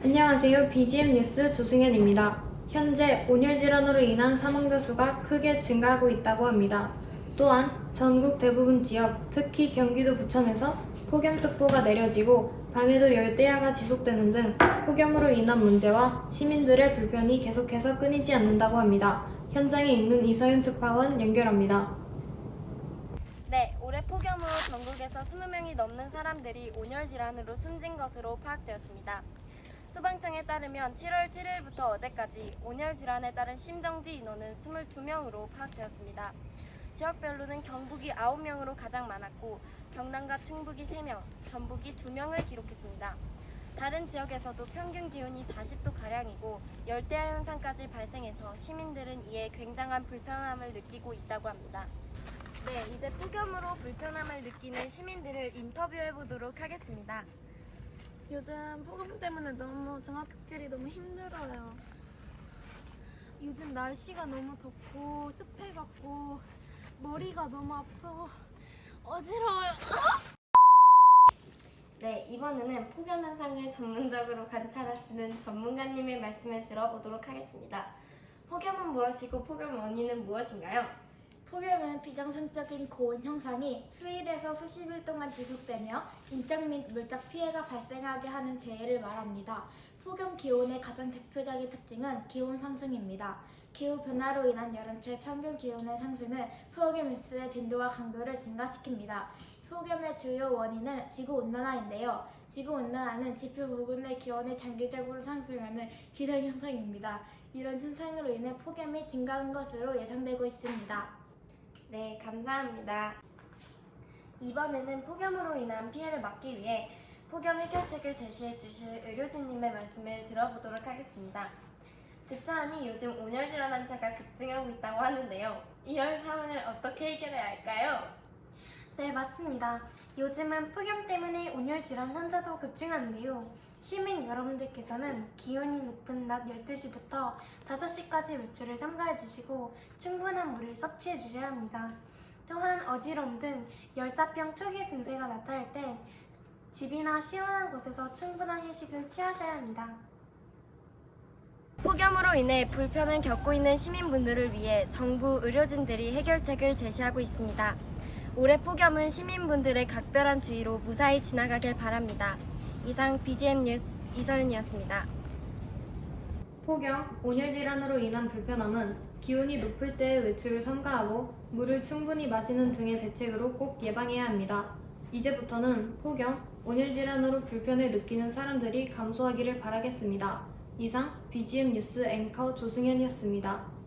안녕하세요. BGM 뉴스 조승현입니다. 현재 온열 질환으로 인한 사망자 수가 크게 증가하고 있다고 합니다. 또한 전국 대부분 지역, 특히 경기도 부천에서 폭염특보가 내려지고 밤에도 열대야가 지속되는 등 폭염으로 인한 문제와 시민들의 불편이 계속해서 끊이지 않는다고 합니다. 현장에 있는 이서윤 특파원 연결합니다. 네, 올해 폭염으로 전국에서 20명이 넘는 사람들이 온열 질환으로 숨진 것으로 파악되었습니다. 소방청에 따르면 7월 7일부터 어제까지 온열 질환에 따른 심정지 인원은 22명으로 파악되었습니다. 지역별로는 경북이 9명으로 가장 많았고 경남과 충북이 3명, 전북이 2명을 기록했습니다. 다른 지역에서도 평균 기온이 40도 가량이고 열대야 현상까지 발생해서 시민들은 이에 굉장한 불편함을 느끼고 있다고 합니다. 네, 이제 폭염으로 불편함을 느끼는 시민들을 인터뷰해 보도록 하겠습니다. 요즘 폭염 때문에 너무 중학교끼리 너무 힘들어요. 요즘 날씨가 너무 덥고 습해갖고 머리가 너무 아프고 어지러워요. 네, 이번에는 폭염 현상을 전문적으로 관찰하시는 전문가님의 말씀을 들어보도록 하겠습니다. 폭염은 무엇이고 폭염 원인은 무엇인가요? 폭염은 비정상적인 고온 형상이 수일에서 수십 일 동안 지속되며 인적 및 물적 피해가 발생하게 하는 재해를 말합니다. 폭염 기온의 가장 대표적인 특징은 기온 상승입니다. 기후 변화로 인한 여름철 평균 기온의 상승은 폭염 일수의 빈도와 강도를 증가시킵니다. 폭염의 주요 원인은 지구 온난화인데요. 지구 온난화는 지표 부근의 기온이 장기적으로 상승하는 기상 현상입니다. 이런 현상으로 인해 폭염이 증가한 것으로 예상되고 있습니다. 네, 감사합니다. 이번에는 폭염으로 인한 피해를 막기 위해 폭염 해결책을 제시해 주실 의료진님의 말씀을 들어보도록 하겠습니다. 듣자 하니 요즘 온열 질환 환자가 급증하고 있다고 하는데요. 이런 상황을 어떻게 해결해야 할까요? 네, 맞습니다. 요즘은 폭염 때문에 온열 질환 환자도 급증하는데요. 시민 여러분들께서는 기온이 높은 낮 12시부터 5시까지 외출을 삼가해 주시고 충분한 물을 섭취해 주셔야 합니다. 또한 어지러움 등 열사병 초기 증세가 나타날 때 집이나 시원한 곳에서 충분한 휴식을 취하셔야 합니다. 폭염으로 인해 불편을 겪고 있는 시민분들을 위해 정부 의료진들이 해결책을 제시하고 있습니다. 올해 폭염은 시민분들의 각별한 주의로 무사히 지나가길 바랍니다. 이상 BGM 뉴스 이서윤이었습니다. 폭염, 온열 질환으로 인한 불편함은 기온이 높을 때 외출을 삼가하고 물을 충분히 마시는 등의 대책으로 꼭 예방해야 합니다. 이제부터는 폭염, 온열 질환으로 불편을 느끼는 사람들이 감소하기를 바라겠습니다. 이상 BGM 뉴스 앵커 조승현이었습니다.